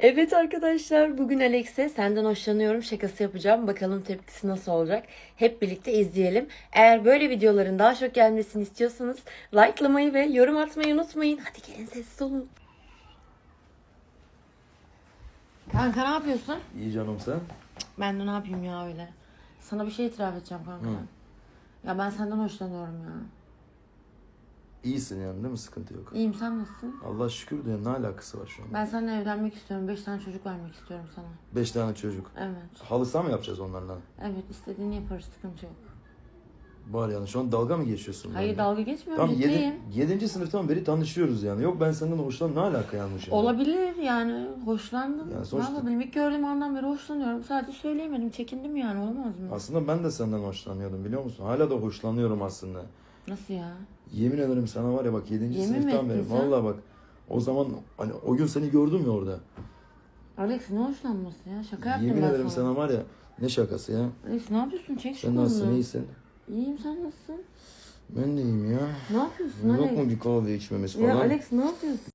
Evet arkadaşlar bugün Alex'e senden hoşlanıyorum şakası yapacağım. Bakalım tepkisi nasıl olacak. Hep birlikte izleyelim. Eğer böyle videoların daha çok gelmesini istiyorsanız likelamayı ve yorum atmayı unutmayın. Hadi gelin sessiz olun. Kanka ne yapıyorsun? İyi canım sen. Ben de ne yapayım ya öyle. Sana bir şey itiraf edeceğim kanka. Ya ben senden hoşlanıyorum ya. İyisin yani değil mi? Sıkıntı yok. İyiyim sen nasılsın? Allah şükür de ne alakası var şu an? Ben seninle evlenmek istiyorum. Beş tane çocuk vermek istiyorum sana. Beş tane çocuk. Evet. Halı saha mı yapacağız onlarla? Evet istediğini yaparız sıkıntı yok. Var yani şu an dalga mı geçiyorsun? Hayır benimle? dalga geçmiyorum Tamam yedi, yedinci sınıftan beri tanışıyoruz yani. Yok ben senden hoşlan ne alaka yani? Olabilir yani hoşlandım. Yani Ne sonuçta- yapayım ilk gördüğüm andan beri hoşlanıyorum. Sadece söyleyemedim çekindim yani olamaz mı? Aslında ben de senden hoşlanıyordum biliyor musun? Hala da hoşlanıyorum aslında. Nasıl ya? Yemin ederim sana var ya bak yedinci Yemin mi sınıftan beri. ettin sen? Vallahi bak o zaman hani o gün seni gördüm ya orada. Alex ne hoşlanması ya? Şaka yaptım Yemin ben ederim sana. sana var ya ne şakası ya. Alex ne yapıyorsun? Çek şu Sen nasılsın kolunu. iyisin? İyiyim sen nasılsın? Ben de iyiyim ya. Ne yapıyorsun Yok Alex? mu bir kahve içmemiz falan? Ya Alex ne yapıyorsun?